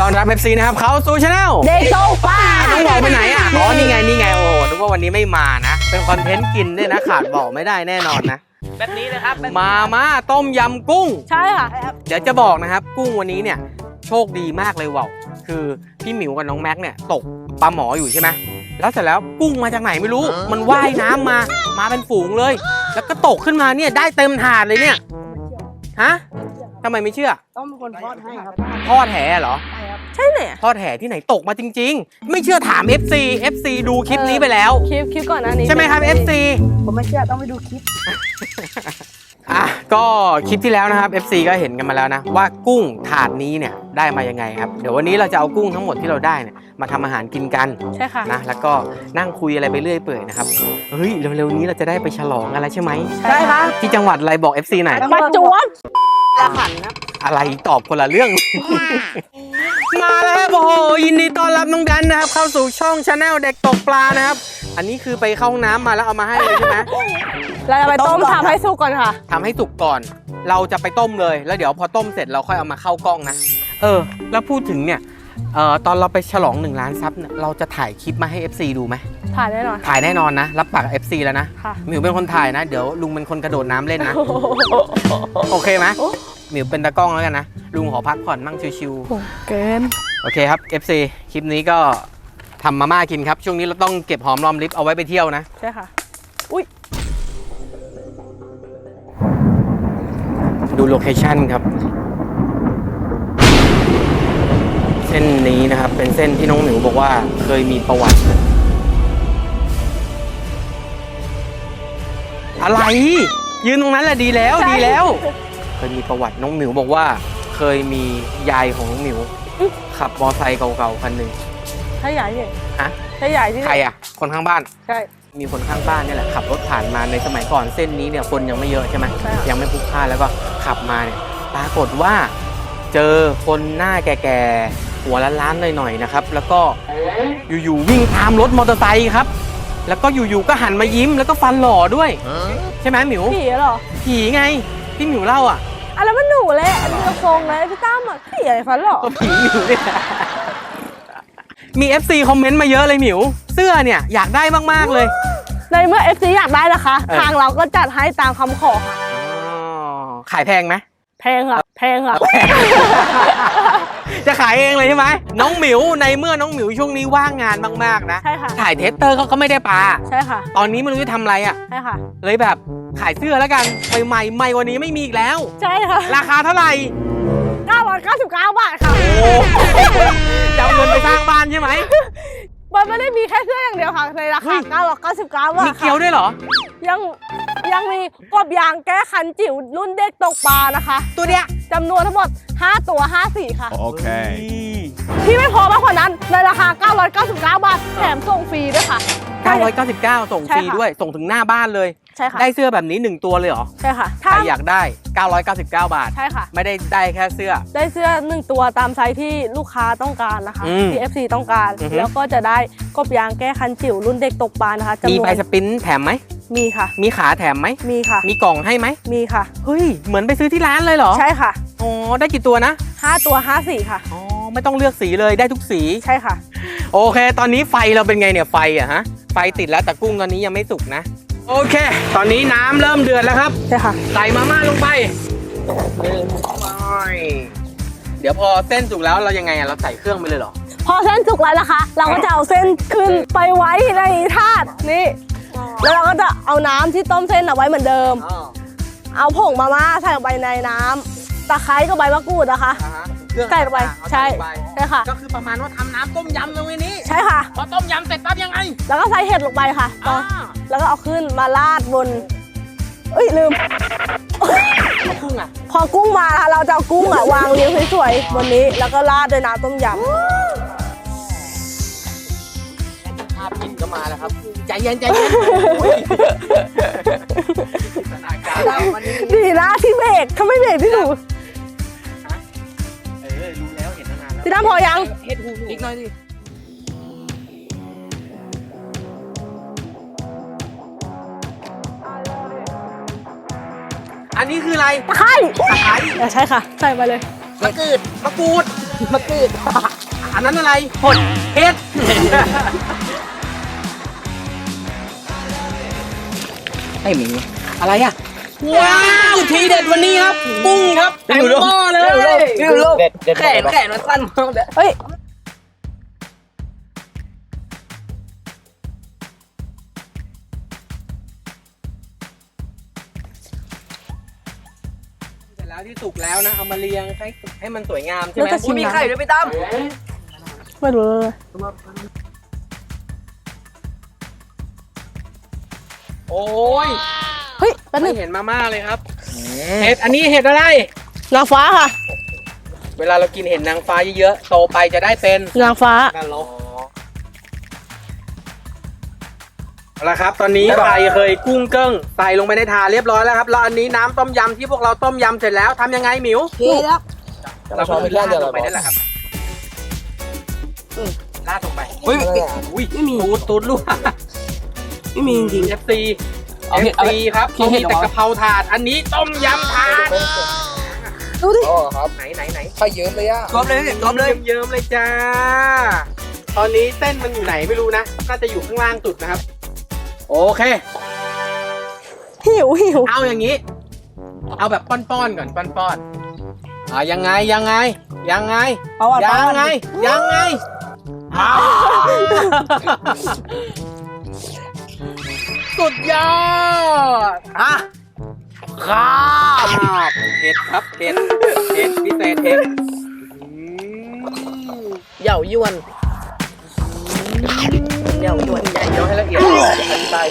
ต้อนรับ FC นะครับเขาสู่ชาแนลเด็กโตป้าน้องบอกไปไหนอะอ๋อนี่ไงนี่ไงโอ้โหนึกว่าวันนี้ไม่มานะ เป็นคอนเทนต์กินด้วยนะขาดบอกไม่ได้แน่นอนนะ แบบนี้เลยครับแบบนี้มาม่าต้มยำกุ้ง ใช่ค่ะเดี๋ยวจะบอกนะครับ กุ้งวันนี้เนี่ย โชคดีมากเลยว่าวคือพี่หมิวกับน้องแม็กเนี่ยตกปลาหมออยู่ใช่ไหมแล้วเสร็จแล้วกุ้งมาจากไหนไม่รู้ มันว่ายน้ำมา มาเป็นฝูงเลย แล้วก็ตกขึ้นมาเนี่ยได้เต็มถาดเลยเนี่ยฮะ ทำไมไม่เชื่อต้องเป็นคนทอดให้ครับทอดแหเหรอ ใช่ครับ ใช่เนี่ยทอดแห่ที่ไหนตกมาจริง ๆ ไม่เชื่อถาม FC FC ดูคลิปนี้ไปแล้ว คลิปคลิปก่อนหน้านี้ใช่ไหมครับ FC ผมไม่เชื่อต้องไปดูคลิป อะก็คลิปที่แล้วนะครับ FC ก็เห็นกันมาแล้วนะ ว่ากุ้งถาดนี้เนี่ยได้มายังไงครับ เดี๋ยววันนี้เราจะเอากุ้งทั้งหมดที่เราได้เนี่ยมาทำอาหารกินกันใช่ค่ะนะแล้วก็นั่งคุยอะไรไปเรื่อยเปื่อยนะครับเฮ้ยเร็วๆนี้เราจะได้ไปฉลองอะไรใช่ไหมใช่ค่ะที่จังหวัดอะไรบอก FC หน่อยประจวบ ละขันครับอะไรตอบคนละเรื่อง มาแล้วครับโอ้โหยินดีต้อนรับน้องดันนะครับ เข้าสู่ช่องชาแนลเด็กตกปลานะครับ อันนี้คือไปเข้าห้องน้ำมาแล้วเอามาให้เลยใช่ไหมเราจะไปต้มทำให้สุกก่อนค่ะ ทำให้สุกก่อน เราจะไปต้มเลยแล้วเดี๋ยวพอต้มเสร็จเราค่อยเอามาเข้ากล้องนะ เออ แล้วพูดถึงเนี่ยเอ่อตอนเราไปฉลอง1ล้านซับเนี่ยเราจะถ่ายคลิปมาให้ FC ดูไหม ถ่ายแน่นอน ถ่ายแน่นอนนะ รับปากกับ FC แล้วนะค่ะ หมิวเป็นคนถ่ายนะ เดี๋ยวลุงเป็นคนกระโดดน้ำเล่นนะ โอเคไหมโอ้ หมิวเป็นตากล้องแล้วกันนะ ลุงขอพักผ่อนมั่งชิวโหเกิน ๆ โอเคครับ FC คลิปนี้ก็ทำมาม่ากินครับ ช่วงนี้เราต้องเก็บหอมรอมริบเอาไว้ไปเที่ยวนะ ใช่ค่ะดูโลเคชั่นครับ เส้นนี้นะครับ เป็นเส้นที่น้องหมิวบอกว่าเคยมีประวัติ อะไร ยืนตรงนั้นแหละดีแล้วใช่ดีแล้วเค ยมีประวัติน้องหมิวบอกว่า เคยมียายของน้องหมิว ขับมอไซค์เก่าๆคันหนึ่งถ้าใหญ่เนี่ยฮะถ้าใหญ่ที่ใครอะ คนข้างบ้าน ใช่ มีคนข้างบ้านนี่แหละขับรถผ่านมาในสมัยก่อนเส้นนี้เนี่ยคนยังไม่เยอะใช่ไหมใช่ค่ะ ยังไม่พลุกพล่านแล้วก็ขับมาเนี่ยปรากฏว่าเจอคนหน้าแก่ๆหัวล้านๆหน่อยๆนะครับ แล้วก็อยู่ๆวิ่งตามรถมอเตอร์ไซค์ครับ แล้วก็อยู่ๆก็หันมายิ้มแล้วก็ฟันหล่อด้วย ใช่ไหมหมิว ผีเหรอผีไงที่หมิวเล่าอะ อะแล้วมันหนูเลยอันนี้กระโปรงเลยพี่ตั้มอะผีอะไรฟันหรอก็ผีหมิวเนี่ยมี FC คอมเมนต์มาเยอะเลยหมิว เสื้อเนี่ยอยากได้มากๆเลย ในเมื่อ FC อยากได้นะคะ เออ ทางเราก็จัดให้ตามคำขอค่ะ อ๋อขายแพงไหม แพงค่ะ แพงค่ะ จะขายเองเลยใช่ไหมน้องหมิวในเมื่อน้องหมิวช่วงนี้ว่างงานมากๆนะ ใช่ค่ะ ถ่ายเทสเตอร์เขาก็ไม่ได้ปลา ใช่ค่ะ ตอนนี้ไม่รู้จะทำอะไรอะ ใช่ค่ะ เลยแบบ ขายเสื้อแล้วกันใหม่ๆใหม่กวันนี้ไม่มีอีกแล้ว ใช่ค่ะราคาเท่าไหร่999 บาทค่ะโอ้จะเอาเงินไปสร้างบ้านใช่ไหม มันไม่ได้มีแค่เสื้ออย่างเดียวค่ะ ในราเฮ้คา999 บาทมีค่ะเกี๊ยวด้วยเหรอ ยังยังมีกบยางแก้คันจิ๋วรุ่นเด็กตกปลานะคะตัวเนี้ยจำนวนทั้งหมด 5 ตัว 5 สีค่ะ Okay. ที่ไม่พอมากกว่านั้นในราคา 999 บาท แถมส่งฟรีด้วยค่ะ 999 ส่งฟรีใช่ค่ะด้วย ส่งถึงหน้าบ้านเลย ใช่ค่ะ ได้เสื้อแบบนี้ 1 ตัวเลยเหรอ ใช่ค่ะใครอยากได้ 999 บาท ใช่ค่ะ ไม่ได้ได้แค่เสื้อ ได้เสื้อหนึ่งตัวตามไซส์ที่ลูกค้าต้องการนะคะอืมที่ FC ต้องการอือฮึแล้วก็จะได้กบยางแก้คันจิ๋วรุ่นเด็กตกปลานะคะจำนมีวนใบสปรินท์แถมไหมมีค่ะ มีขาแถมไหมมีค่ะ มีกล่องให้ไหมมีค่ะ เฮ้ย เหมือนไปซื้อที่ร้านเลยเหรอ ใช่ค่ะ อ๋อ ได้กี่ตัวนะ 5 ตัว 5 สีค่ะ อ๋อ ไม่ต้องเลือกสีเลย ได้ทุกสี ใช่ค่ะ โอเค ตอนนี้ไฟเราเป็นไงเนี่ย ไฟอะฮะ ไฟติดแล้วแต่กุ้งตอนนี้ยังไม่สุกนะ โอเค ตอนนี้น้ำเริ่มเดือดแล้วครับ ใช่ค่ะใส่มาม่าลงไปเดี๋ยวพอเส้นสุกแล้วเรายังไงอะเราใส่เครื่องไปเลยเหรอ พอเส้นสุกแล้วนะคะ เราก็จะเอาเส้นขึ้นไปไว้ในถาดนี่แล้วเราก็จะเอาน้ำที่ต้มเส้นเอาไว้เหมือนเดิมอ๋อเอาผงมาม่าใส่ลงไปในน้ำตะไคร้กับใบมะกรูดนะคะ อ่าฮะ เครื่องใส่ลงไปเอาใช่ลงไปใช่ค่ะ ก็คือประมาณว่าทำน้ำต้มยำตรงนี้ใช่ค่ะ พอต้มยำเสร็จปั๊บยังไงแล้วก็ใส่เห็ดลงไปค่ะอ่าแล้วก็เอาขึ้นมาราดบนเอ้ยลืม เอากุ้งอะพอกุ้งมาค่ะเราจะเอากุ้งอะวางเรียงสวยๆบนนี้แล้วก็ราดด้วยน้ำต้มยภาพกินก็มาแล้วครับ ใจเย็นใจเย็นโอ้ยสถานการณ์เราวันนี้ำดีนะที่เบรกถ้าไม่เบรกพี่หนู แล้วเห็นตั้งนานแล้วพี่น้ำพอยังเฮ็ดหูอีกหน่อยดิอันนี้คืออะไรตะไคร้ตะไคร้เออใช่ค่ะ ใส่ไปเลย มะกรูด มะกรูด มะกรูด อันนั้นอะไรผดเห็ดไม่มีอะไรอะ ว้าวทีเด็ดวันนี้ครับปุ้งครับเต็มหม้อเลยวิวลูกแขนแขนมันสั้นมากเลยเฮ้ยเสร็จแล้วที่สุกแล้วนะ เอามาเรียงให้ให้มันสวยงามใช่ไหมแล้วจะชิมีไข่ด้วยพี่ตั้มไม่รู้เลย โอ้ย เฮ้ยแป๊บนึไม่งเห็นมาม่าเลยครับ เห็ดอันนี้เห็ดอะไร นางฟ้าค่ะ เวลาเรากินเห็ดนางฟ้าเยอะๆโตไปจะได้เป็นนางฟ้านรกเอาละครับ ตอนนี้ใส่เคยกุ้งเกิ้งใส่ลงไปในถาดเรียบร้อยแล้วครับแล้วอันนี้น้ำต้มยำที่พวกเราต้มยำเสร็จแล้วทำยังไงหมิวเทแล้วเราก็ลาดลงไปนั่นแหละครับลาดลงไปอุ้ยอุ้ยไม่มีตูดตูดลูกไม่มีจริง เอฟซีเอฟซีครับเขามีแต่กะเพราถาด อันนี้ต้มยำถาดดูดิอ๋อครับไหนไหนไหนไข่เยิ้มเลยอะกรอบเลยกรอบเลยเยิ้มๆเลยจ้า ตอนนี้เส้นมันอยู่ไหนไม่รู้นะ น่าจะอยู่ข้างล่างสุดนะครับ โอเค หิวหิวเอาอย่างนี้ เอาแบบป้อนๆก่อนป้อนๆอ่ายังไงยังไง ยังไง เอาอะยังไง ยังไงอ้าว สุดยอดอะครับเห็ดครับเห็ดเห็ดพิเศษเห็ดอืมเหย่ายวนเหย่ายวนใหญ่เดี๋ยวให้ละเอียดอธิบาย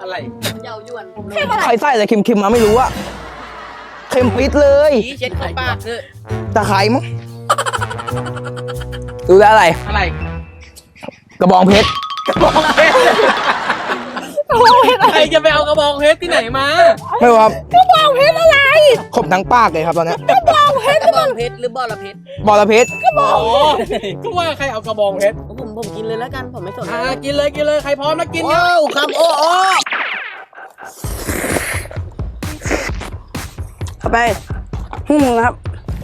อะไรเหย่ายวนใครใส่อะไรเค็มๆมาไม่รู้อะเค็มปิดเลยผีเช็ดเข้าปากเถอะตะไคร้มั้ง ดูได้อะไร อะไรกระบองเพชรใครจะไปเอากระบองเพชรที่ไหนมาไม่รู้ครับกระบองเพชรอะไรขบทั้งปากเลยครับตอนเนี้ยบองเพชรบองเพชรหรือบอระเพชรบอระเพชรอ๋อก็ว่าใครเอากระบองเพชรผมผมกินเลยแล้วกันผมไม่สนอ่ากินเลยกินเลยใครพร้อมแล้วกินโอ้ครับโอ้โอ้เอาไปหุ่งนะครับ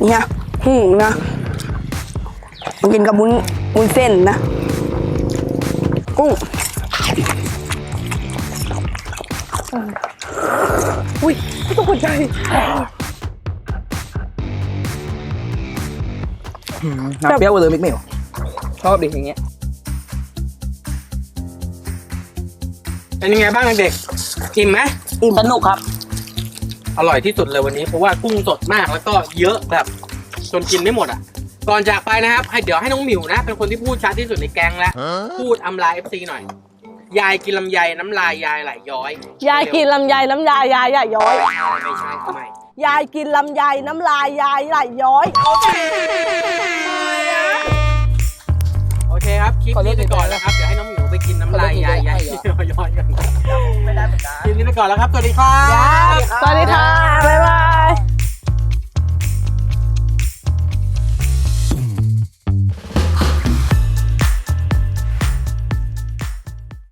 เนี่ยหุ่งนะมา กินกับบุ้นบุ้นเส้นนะ กุ้งอุ้ยตกใจน้ำเปรี้ยวกว่าเลยมิกเมลชอบดิอย่างเงี้ยเป็นยังไงบ้างเด็กๆอิ่มไหมสนุกครับ อร่อยที่สุดเลยวันนี้เพราะว่ากุ้งสดมากแล้วก็เยอะแบบจนกินไม่หมดอะ ก่อนจากไปนะครับให้เดี๋ยวให้น้องหมิวนะ เป็นคนที่พูดชัดที่สุดในแก๊งแล้ว พูดอำลาเอฟซีหน่อย ยายกินลำไยน้ำลายยายไหลย้อย ยายกินลำไยน้ำยายยายใหญ่ย้อย ไม่ใช่ทำไมยายกินลำไยน้ำลายยายไหลย้อย โอเคครับ คลิปนี้ไปก่อนแล้วครับ เดี๋ยวให้น้องหมิวไปกินน้ำลายยายยายย้อยกันไม่ได้เหมือนกันคลิปนี้ไปก่อนแล้วครับ สวัสดีครับ สวัสดีค่ะ บ๊ายบาย